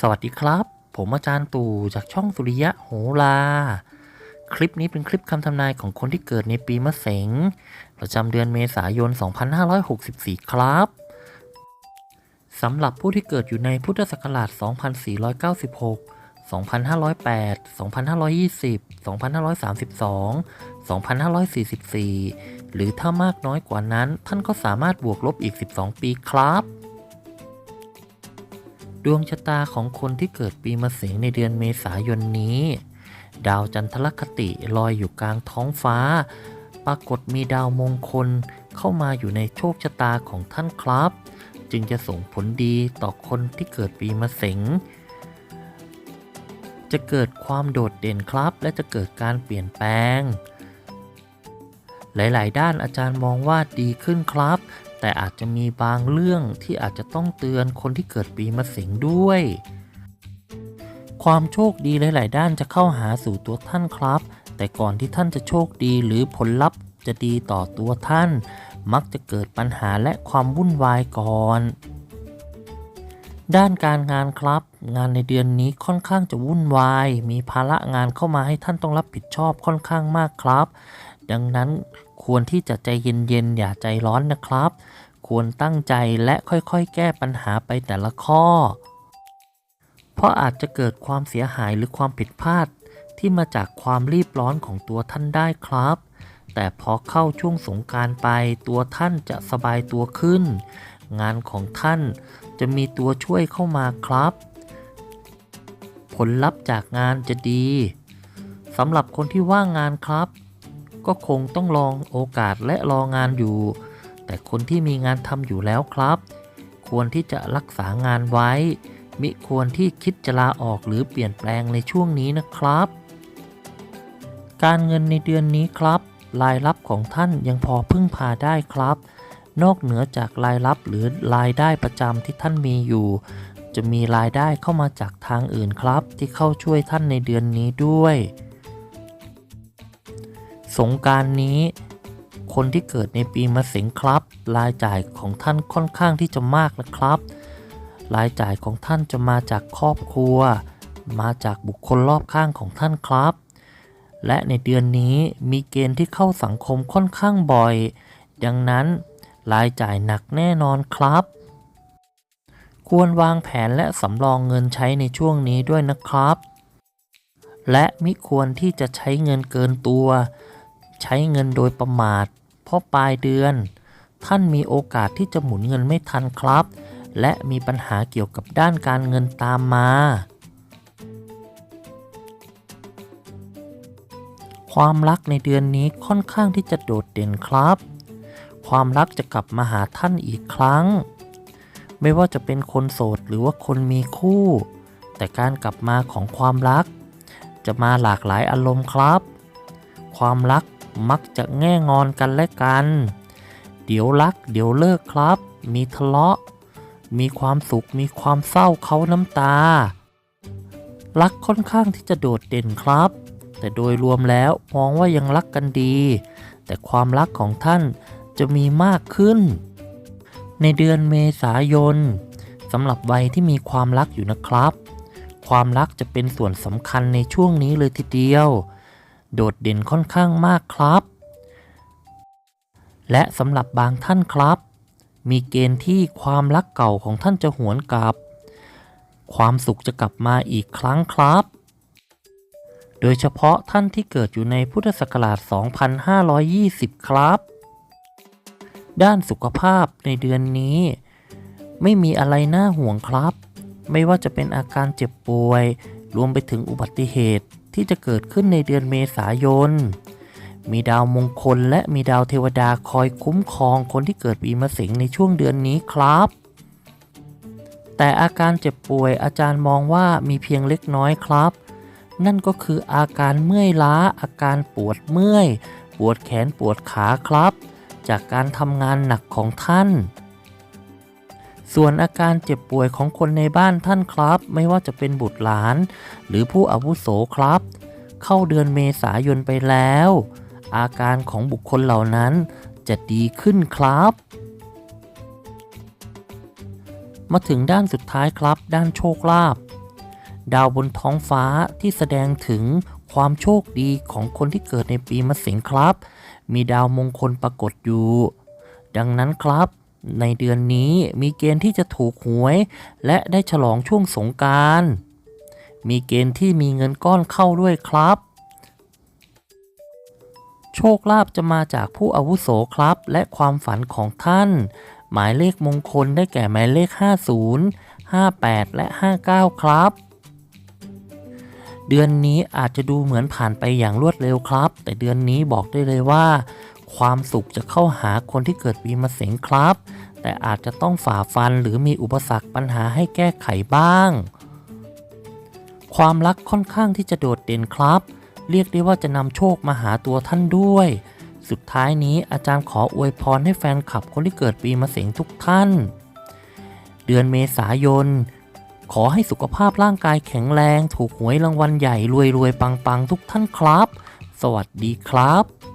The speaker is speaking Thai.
สวัสดีครับ ผมอาจารย์ตู่จากช่องสุริยะโหราคลิปนี้เป็นคลิปคำทำนายของคนที่เกิดในปีมะเสงประจำเดือนเมษายน 2564 ครับสำหรับผู้ที่เกิดอยู่ในพุทธศักราช 2496 2508 2520 2532 2544 หรือถ้ามากน้อยกว่านั้น ท่านก็สามารถบวกลบอีก 12 ปีครับ ดวงชะตาของคนที่เกิดปีมะเสงในเดือนเมษายนนี้ ดาวจันทรคติลอยอยู่กลางท้องฟ้า ปรากฏมีดาวมงคลเข้ามาอยู่ในโชคชะตาของท่านครับ จึงจะส่งผลดีต่อคนที่เกิดปีมะเสงจะเกิดความโดดเด่นครับ และจะเกิดการเปลี่ยนแปลง หลาย ๆ ด้านอาจารย์มองว่าดีขึ้นครับ แต่อาจจะมีบางเรื่องที่อาจจะต้องเตือนคนที่เกิดปีมะเสงด้วย ความโชคดีหลาย ๆ ด้านจะเข้าหาสู่ตัวท่านครับ แต่ก่อนที่ท่านจะโชคดีหรือผลลัพธ์จะดีต่อตัวท่าน มักจะเกิดปัญหาและความวุ่นวายก่อน ด้านการงานครับ งานในเดือนนี้ค่อนข้างจะวุ่นวาย มีภาระงานเข้ามาให้ท่านต้องรับผิดชอบค่อนข้างมากครับ ดังนั้น ควรที่จะใจเย็นๆอย่าใจร้อนนะครับ ควรตั้งใจและค่อยๆ แก้ปัญหาไปแต่ละข้อ เพราะอาจจะเกิดความเสียหายหรือความผิดพลาด ที่มาจากความรีบร้อนของตัวท่านได้ครับ แต่พอเข้าช่วงสงการไป ตัวท่านจะสบายตัวขึ้น งานของท่านจะมีตัวช่วยเข้ามาครับ ผลลัพธ์จากงานจะดีสำหรับคนที่ว่างงานครับ ก็คงต้องลองโอกาสและรองานอยู่ แต่คนที่มีงานทำอยู่แล้วครับ ควรที่จะรักษางานไว้ มิควรที่คิดจะลาออกหรือเปลี่ยนแปลงในช่วงนี้นะครับ การเงินในเดือนนี้ครับ รายรับของท่านยังพอพึ่งพาได้ครับ นอกเหนือจากรายรับหรือรายได้ประจำที่ท่านมีอยู่ จะมีรายได้เข้ามาจากทางอื่นครับ ที่เข้าช่วยท่านในเดือนนี้ด้วย สงการนี้ คนที่เกิดในปีมะเสงครับ รายจ่ายของท่านค่อนข้างที่จะมากนะครับ รายจ่ายของท่านจะมาจากครอบครัว มาจากบุคคลรอบข้างของท่านครับ และในเดือนนี้มีเกณฑ์ที่เข้าสังคมค่อนข้างบ่อย ดังนั้นรายจ่ายหนักแน่นอนครับ ควรวางแผนและสำรองเงินใช้ในช่วงนี้ด้วยนะครับ และมิควรที่จะใช้เงินเกินตัว ใช้เงินโดยประมาท เพราะปลายเดือน ท่านมีโอกาสที่จะหมุนเงินไม่ทันครับ และมีปัญหาเกี่ยวกับด้านการเงินตามมา ความรักในเดือนนี้ค่อนข้างที่จะโดดเด่นครับ ความรักจะกลับมาหาท่านอีกครั้ง ไม่ว่าจะเป็นคนโสดหรือว่าคนมีคู่ แต่การกลับมาของความรัก จะมาหลากหลายอารมณ์ครับ ความรัก มักจะแง่งอนกันและกัน เดี๋ยวรัก เดี๋ยวเลิกครับ มีทะเลาะ มีความสุข มีความเศร้าเขาน้ำตา รักค่อนข้างที่จะโดดเด่นครับ แต่โดยรวมแล้วมองว่ายังรักกันดี แต่ความรักของท่านจะมีมากขึ้น ในเดือนเมษายนสำหรับวัยที่มีความรักอยู่นะครับ ความรักจะเป็นส่วนสำคัญในช่วงนี้เลยทีเดียว โดดเด่นค่อนข้างมากครับ และสำหรับบางท่านครับ มีเกณฑ์ที่ความรักเก่าของท่านจะหวนกลับ ความสุขจะกลับมาอีกครั้งครับ โดยเฉพาะท่านที่เกิดอยู่ในพุทธศักราช 2520 ครับ ด้านสุขภาพในเดือนนี้ ไม่มีอะไรน่าห่วงครับ ไม่ว่าจะเป็นอาการเจ็บป่วย รวมไปถึงอุบัติเหตุ ที่จะเกิดขึ้นในเดือนเมษายน มีดาวมงคลและมีดาวเทวดาคอยคุ้มครองคนที่เกิดปีมะเสงในช่วงเดือนนี้ครับ แต่อาการเจ็บป่วยอาจารย์มองว่ามีเพียงเล็กน้อยครับ นั่นก็คืออาการเมื่อยล้า อาการปวดเมื่อย ปวดแขนปวดขาครับ จากการทำงานหนักของท่าน ส่วนอาการเจ็บป่วยของคนในบ้านท่านครับ ไม่ว่าจะเป็นบุตรหลาน หรือผู้อาวุโสครับ เข้าเดือนเมษายนไปแล้ว อาการของบุคคลเหล่านั้นจะดีขึ้นครับ มาถึงด้านสุดท้ายครับ ด้านโชคลาภดาวบนท้องฟ้าที่แสดงถึงความโชคดีของคนที่เกิดในปีมะเสงครับ มีดาวมงคลปรากฏอยู่ ดังนั้นครับ ในเดือนนี้มีเกณฑ์ที่จะถูกหวย และได้ฉลองช่วงสงการ มีเกณฑ์ที่มีเงินก้อนเข้าด้วยครับ โชคลาภจะมาจากผู้อาวุโสครับ และความฝันของท่าน หมายเลขมงคลได้แก่หมายเลข 50 58 และ 59 ครับ เดือนนี้อาจจะดูเหมือนผ่านไปอย่างรวดเร็วครับ แต่เดือนนี้บอกได้เลยว่า ความสุขจะเข้าหาคนที่เกิดปีมะเสงครับ แต่อาจจะต้องฝ่าฟันหรือมีอุปสรรคปัญหาให้แก้ไขบ้าง ความรักค่อนข้างที่จะโดดเด่นครับ เรียกได้ว่าจะนำโชคมาหาตัวท่านด้วย สุดท้ายนี้อาจารย์ขออวยพรให้แฟนคลับคนที่เกิดปีมะเสงทุกท่าน เดือนเมษายน ขอให้สุขภาพร่างกายแข็งแรง ถูกหวยรางวัลใหญ่รวยรวยๆปังๆ ทุกท่านครับ สวัสดีครับ